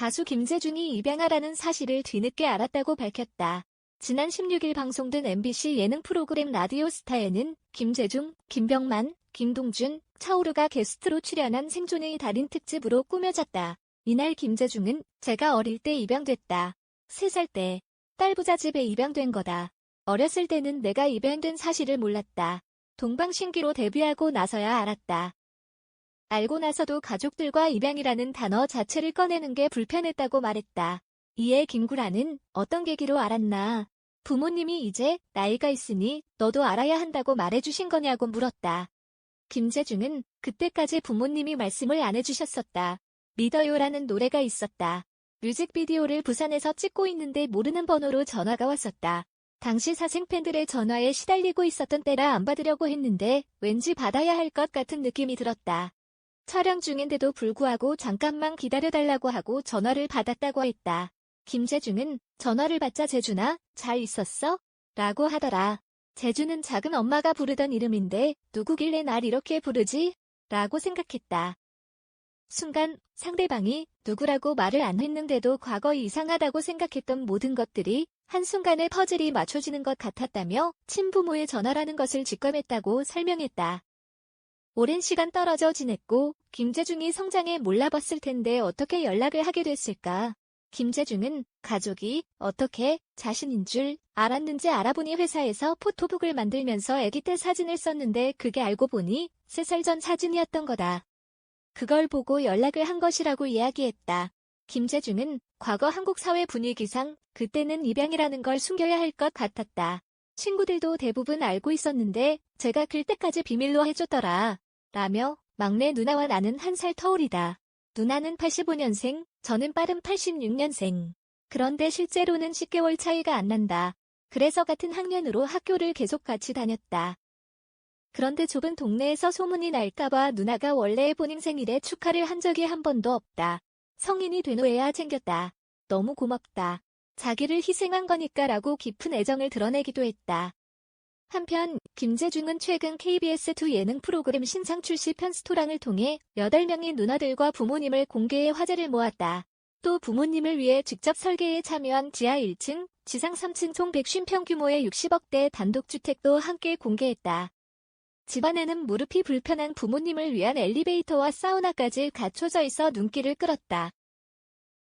가수 김재중이 입양하라는 사실을 뒤늦게 알았다고 밝혔다. 지난 16일 방송된 MBC 예능 프로그램 라디오스타에는 김재중, 김병만, 김동준, 차오르가 게스트로 출연한 생존의 달인 특집으로 꾸며졌다. 이날 김재중은 제가 어릴 때 입양됐다. 3살 때 딸 부자집에 입양된 거다. 어렸을 때는 내가 입양된 사실을 몰랐다. 동방신기로 데뷔하고 나서야 알았다. 알고 나서도 가족들과 입양이라는 단어 자체를 꺼내는 게 불편했다고 말했다. 이에 김구라는 어떤 계기로 알았나. 부모님이 이제 나이가 있으니 너도 알아야 한다고 말해주신 거냐고 물었다. 김재중은 그때까지 부모님이 말씀을 안 해주셨었다. 믿어요라는 노래가 있었다. 뮤직비디오를 부산에서 찍고 있는데 모르는 번호로 전화가 왔었다. 당시 사생팬들의 전화에 시달리고 있었던 때라 안 받으려고 했는데 왠지 받아야 할 것 같은 느낌이 들었다. 촬영 중인데도 불구하고 잠깐만 기다려달라고 하고 전화를 받았다고 했다. 김재중은 전화를 받자 재준아, 잘 있었어? 라고 하더라. 재준은 작은 엄마가 부르던 이름인데 누구길래 날 이렇게 부르지? 라고 생각했다. 순간 상대방이 누구라고 말을 안 했는데도 과거 이상하다고 생각했던 모든 것들이 한순간에 퍼즐이 맞춰지는 것 같았다며 친부모의 전화라는 것을 직감했다고 설명했다. 오랜 시간 떨어져 지냈고 김재중이 성장에 몰라봤을 텐데 어떻게 연락을 하게 됐을까? 김재중은 가족이 어떻게 자신인 줄 알았는지 알아보니 회사에서 포토북을 만들면서 아기 때 사진을 썼는데 그게 알고 보니 3살 전 사진이었던 거다. 그걸 보고 연락을 한 것이라고 이야기했다. 김재중은 과거 한국 사회 분위기상 그때는 입양이라는 걸 숨겨야 할 것 같았다. 친구들도 대부분 알고 있었는데 제가 클 때까지 비밀로 해줬더라. 라며 막내 누나와 나는 한 살 터울이다. 누나는 85년생, 저는 빠른 86년생. 그런데 실제로는 10개월 차이가 안 난다. 그래서 같은 학년으로 학교를 계속 같이 다녔다. 그런데 좁은 동네에서 소문이 날까봐 누나가 원래의 본인 생일에 축하를 한 적이 한 번도 없다. 성인이 된 후에야 챙겼다. 너무 고맙다. 자기를 희생한 거니까 라고 깊은 애정을 드러내기도 했다. 한편 김재중은 최근 KBS2 예능 프로그램 신상 출시 편스토랑을 통해 8명의 누나들과 부모님을 공개해 화제를 모았다. 또 부모님을 위해 직접 설계에 참여한 지하 1층, 지상 3층 총 150평 규모의 60억대 단독주택도 함께 공개했다. 집안에는 무릎이 불편한 부모님을 위한 엘리베이터와 사우나까지 갖춰져 있어 눈길을 끌었다.